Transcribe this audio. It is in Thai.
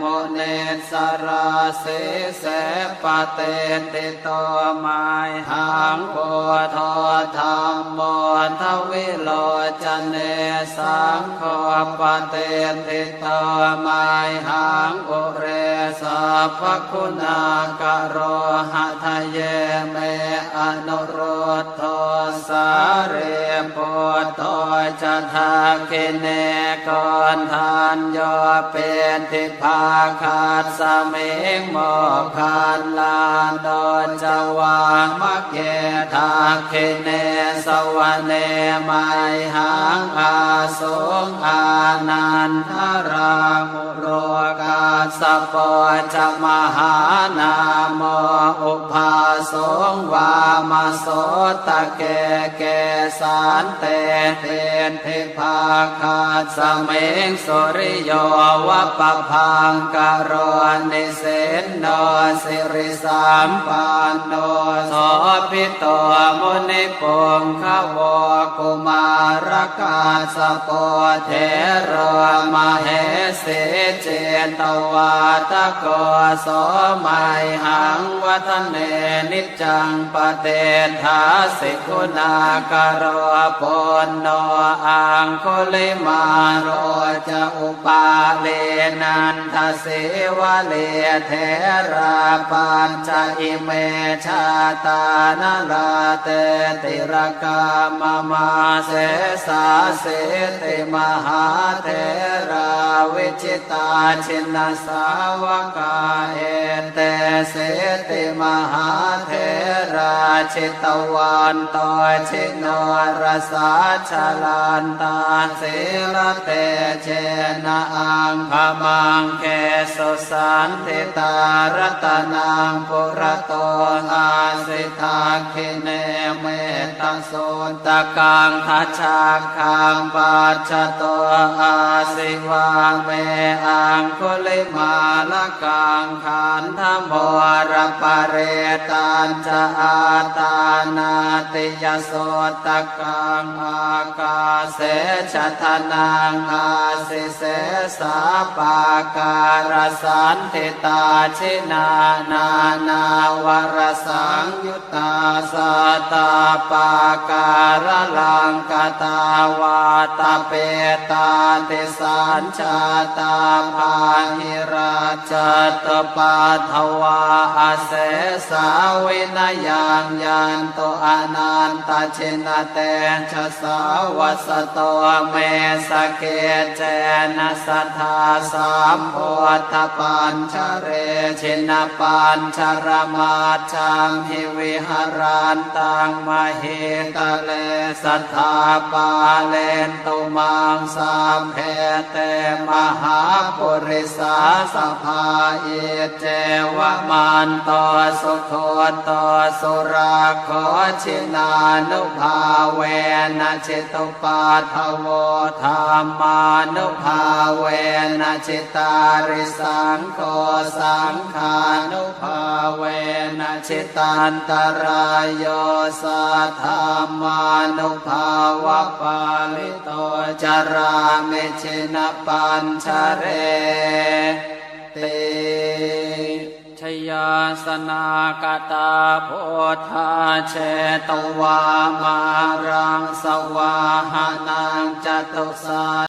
มเนสราเสเสปเตติโตมายหังโพธธรรมโมทวิโลจเนสังโฆปเตติโตมายหังอุเรสัพคุณากโรหะทะเยเมอนุโรธโทสาเรโพโตจทาคิเนกอนทานโยเป็นทิพาคาดสเมงโมคานลานดอนจวามะเกทาเคเนสวะเนไมหังอาสงอานันทรามุโรกา สปอจมหานามอุปาสงวามาโสตะเกเกสานเตเทนเทพาคาสเมงสุริโยวะปะพังกโรนิเสนโนสิริสามปานโนโสพิโตมุนิปงขวกุมารกาสปอเทรมาเหสิเจตววาตะโกโสมัยหังวัฒเนนิจังปเตทาสิกุณากโรปนโนอังคุลิมาโรจะอุปาเลนันทเสวะเลเทราปัญจอิเมชาตานลาเตติรกามมาเสสาเสติมหาเทราวิจิตาชินสสาวกาเอเตเสติมหาเทราชิตวันตชิโนรสาชลันตาสิลเตเชนะอังพมังเกสุสันติตารตนังปุระโตอาสิทาคิเนเมตโสตะกังทัชชาคังปัจจโตอาสิวาเมอังคุลิมมาลกังขันธโมรปะเรตันจะอาตานาติยโสตกังอากาเสชะทนังอาสิเสสาปาการสันติตาชินานานาวรสังยุตตาสตาปาการลังกตาวาตาเปตาติสัญชาตาภาหิรราชาตปาทวาอาเสสาวินยังยันโตอนันตชินเตชะสาวัสโตเมสเกเจนะสัทธาสามโพธปัญชเรชินปัญชรมาชังหิวิหารันตังมเหตเลสัทธาปาเลนตุมังสามเพเตมหาปุริสาสภาเอเจวมันตสุโคตสุราขอชินานุภาเวนะจิตุปาทโวธรรมานุภาเวนะจิตาริสังโฆสังขานุภา เวนะจิตันตรายโยสัทธามานุภาวะปาลิโตจารามิชินปัญชเรติชยาสนากตาโพธาเชตวามารังสวาหานังจตุสา